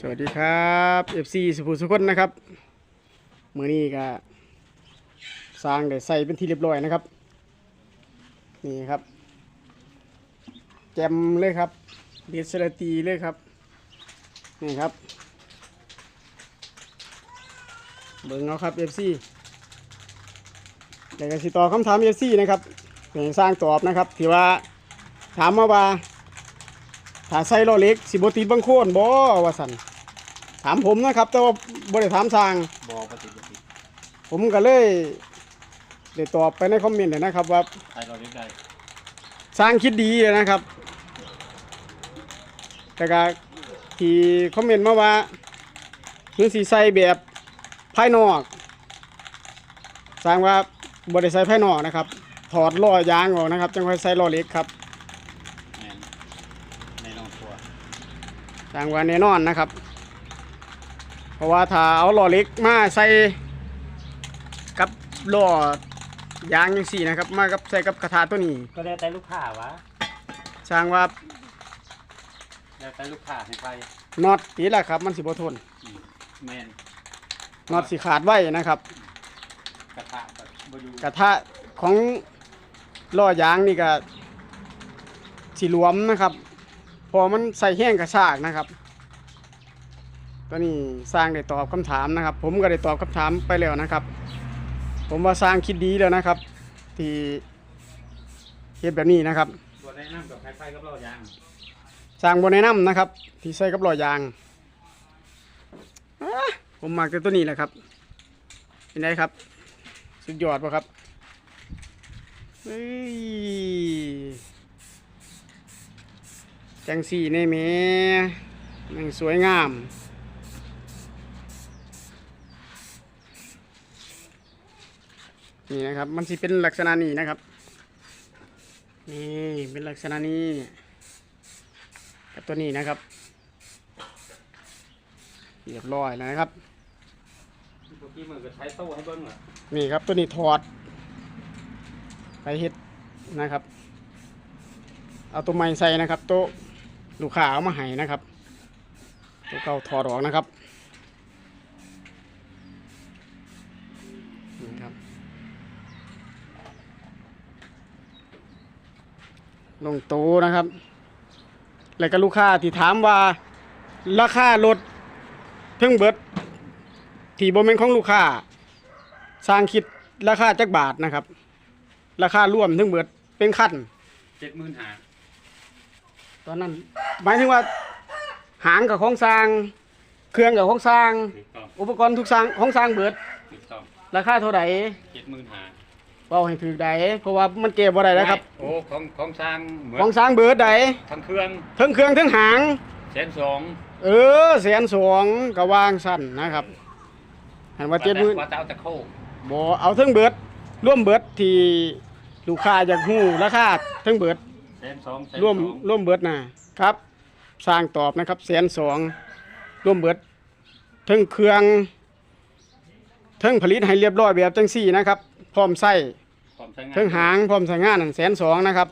สวัสดีครับ FC สุภูสุคนนะครับมือนี้ก็สร้างได้ใส่เป็นที่เรียบร้อยนะครับ นี่ครับ แจมเลยครับเดสลตีเลยครับ นี่ครับ เบิ่งเอาครับ FC เดี๋ยวก็สิตอบคำถาม FC นะครับเป็นสร้างตอบนะครับที่ว่าถามมาว่า ถ้าใส่ล้อเล็กสิบติดบังโคนบ่ว่าสันถามผมนะครับ แต่ว่าบ่ได้ถามสร้าง บอปฏิบัติผมก็เลยได้ตอบไปในคอมเมนต์นะครับ ว่าใครเราเรียกได้สร้างคิดดีเลยนะครับ แต่ก็ที่คอมเมนต์มาว่าคือสีใส่แบบภายนอก สร้างว่าบ่ได้ใส่ภายนอกนะครับ ถอดล้อยางออกนะครับ จังค่อยใส่ล้อเล็กครับแมนในนอง ตัวสร้างว่าแน่นอนนะครับ เพราะว่าถ้าเอาล้อเล็กมาใส่กับล้อยางจังซี่นะครับ มากับใส่กับกระทะตัวนี้ก็แล้วแต่ลูกค้าวะสร้างว่าแล้วแต่ลูกค้าให้ไปน็อตตีแหละครับ มันสิบ่ทนอืมแมนน็อตสิขาดไว้นะครับ กระทะก็บอยู่กระทะของล้อยางนี่ก็สิหลวมนะครับ พอมันใส่แห้งกระชากนะครับตัวนี้สร้างได้ตอบคำถามนะครับ ผมก็ได้ตอบคำถามไปแล้วนะครับ ผมว่าสร้างคิดดีแล้วนะครับ ที่เฮ็ดแบบนี้นะครับบนแนะนำกับใครไปกับเรายางสร้างบนแนะนำนะครับ ที่ใส่กับล้อยางอะผมมักแต่ตัวนี้แหละครับเป็นไงครับ สุดยอดป่ะครับเฮ้ย จังสี่ในเมมันสวยงาม นี่นะครับ มันสิเป็นลักษณะนี้นะครับ นี่เป็นลักษณะนี้กับตัวนี้นะครับ เรียบร้อยแล้วนะครับเมื่อกี้มันก็ใช้โต้ให้เบิ้งเหรอนี่ครับตัวนี้ถอด ไปเฮ็ดนะครับ เอาตัวใหม่ใส่นะครับตัว ลูกค้าเอามาให้นะครับ ตัวเก่าถอดออกนะครับนี่ครับ ลงโตะนะครับ แล้วก็ลูกค้าที่ถามว่าราคารถเพิ่งเบิด ที่บ่แม่นของลูกค้า สร้างคิดราคาจักบาทนะครับ ราคารวมทั้งเบิดเป็นขั้นเจ็ดหมื่นห้า ตอนนั้น หมายถึงว่า หางกับของสร้าง เครื่องกับของสร้าง ถูกต้องอุปกรณ์ทุกสร้างของสร้างเบิด ถูกต้องราคาเท่าไหร่เจ็ดหมื่นหาเว้าให้ถือใดเพราะว่ามันเก็บบ่ได้แล้วครับ โอ้ของของสร้างเหมือนของสร้างเบิดใดทั้งเครื่องทั้งเครื่องทั้งหาง แสนสองเออแสนสองก็วางสั้นนะครับหันว่าเจ็ดหมื่น ว่าจะเอาตะโคบ่เอาทั้งเบิดร่วมเบิดที่ลูกค้าอยากฮู้ราคาทั้งเบิดแส นสองแสนร่วมสองร่วมเบิดนะครับ สร้างตอบนะครับแสนสองร่วมเบิดทั้งเครื่องทั้งผลิตให้เรียบร้อยแบบจังสี่นะครับ พร้อมใส่ความใช้งานทั้งหางพร้อมใช้งานนั่นแสนสองนะครับ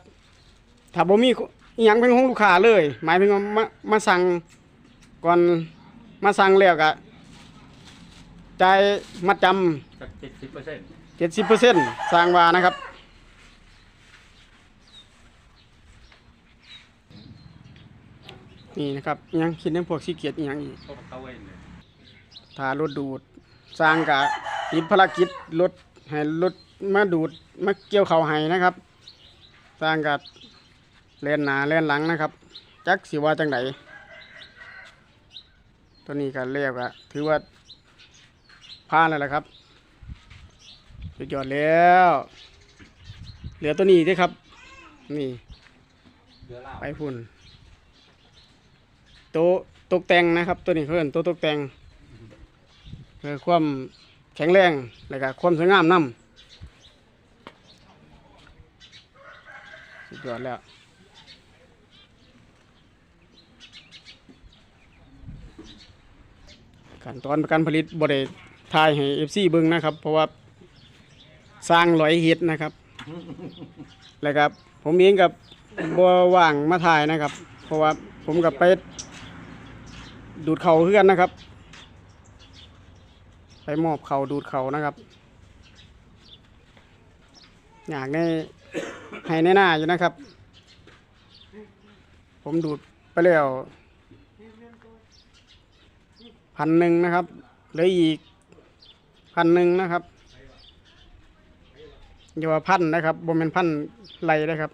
ถ้าบ่มีอหยังเป็นของลูกค้าเลย หมายถึงว่ามามาสั่งก่อนมาสั่งแล้วก็จ่ายมัดจจากเจ็ดสิบเปอร์เซ็นต์ำเจ็ดสิบเปอร์เซ็นต์สร้างว่านะครับ นี่นะครับยังคิดในพวกขี้เกียจยังอีกพวกเขาเองเลยถ้ารถดูดสร้างกะติดภารกิจรถให้รถมาดูดมาเกี่ยวเขาให้นะครับ สร้างกะเล่นหนาเล่นหลังนะครับ จักสิว่าจังไดตัวนี้ก็เรียกว่าถือว่าผ่านแล้วละครับสุดยอดแล้ว เหลือตัวนี้ด้วยครับ นี่ ไปพุ่น ต๊ะตกแต่งนะครับตัวนี้เพื่อนต๊ะตกแต่งเพื่อความแข็งแรงและก็ความสวยงามนํสุดยอดแล้วขั้นตอนการผลิตบริทายให้เอฟซีเบิ้งนะครับ เพราะว่าสร้างร้อยเฮ็ดนะครับ แล้วครับ ผมเองกับบัวว่างมาถ่ายนะครับ เพราะว่าผมกับไป ดูดเข่าเพื่อนนะครับ ไปมอบเข่าดูดเขานะครับ อยากในให้ในหน้าอยู่นะครับ ผมดูดไปแล้วพันหนึ่งนะครับเหลืออีกพันหนึ่งนะครับอย่าว่าพันนะครับบ่เป็นพันไรนะครับ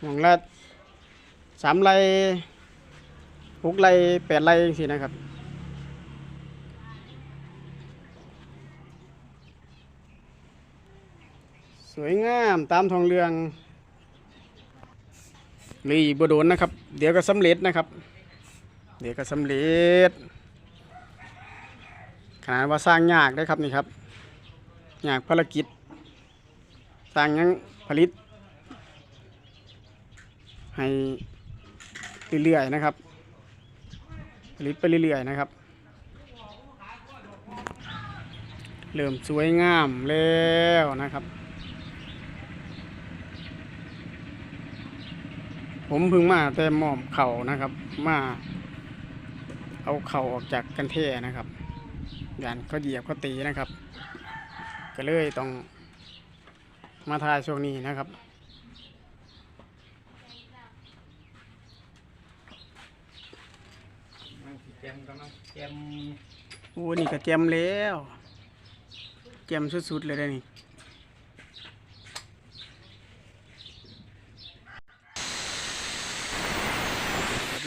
หมองละสามไร หกไรแปดไรสินะครับ สวยงามตามทองเรืองเหลยบโดนนะครับ เดี๋ยวก็สำเร็จนะครับ เดี๋ยวก็สำเร็จขนาดว่าสร้างยากได้ครับนี่ครับยากภารกิจ สร้างยังผลิต ให้เรื่อยๆนะครับ ลิตไปเรื่อยๆนะครับ เริ่มสวยงามแล้วนะครับ ผมพิ่งมาแต่หมอมเข่านะครับ มาเอาเข่าออกจากกันเทนะครับยานเขาเหยียบเขาตีนะครับ ก็เลยต้องมาทายช่วงนี้นะครับ กำลังสิแจมกำลังสิแจมโอ้นี่ก็เจียมแล้วเจียมสุดๆเลยเด้อนี่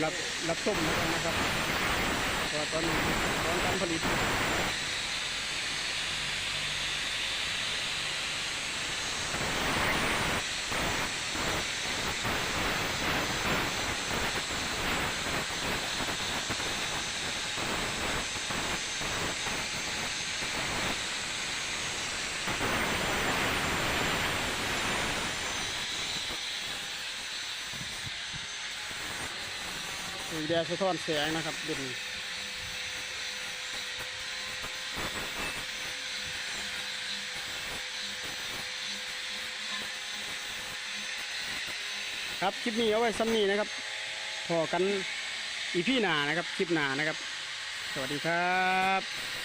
รับรับส้มแล้วกันนะครับเพราะว่าตอนนี้ตอนการผลิต สีแดงสะท้อนแสงนะครับเด่นครับคลิปนี้เอาไว้ซ้ำนี้นะครับพอกันอีพี่หนานะครับ คลิปหนานะครับ สวัสดีครับ